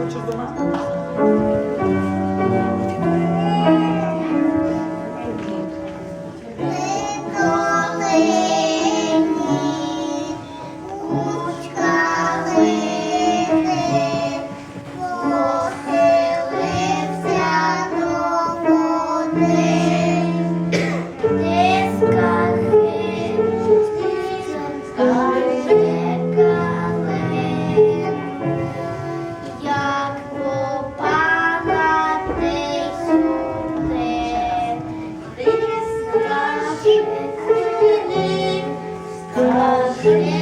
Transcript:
Uç o Yeah.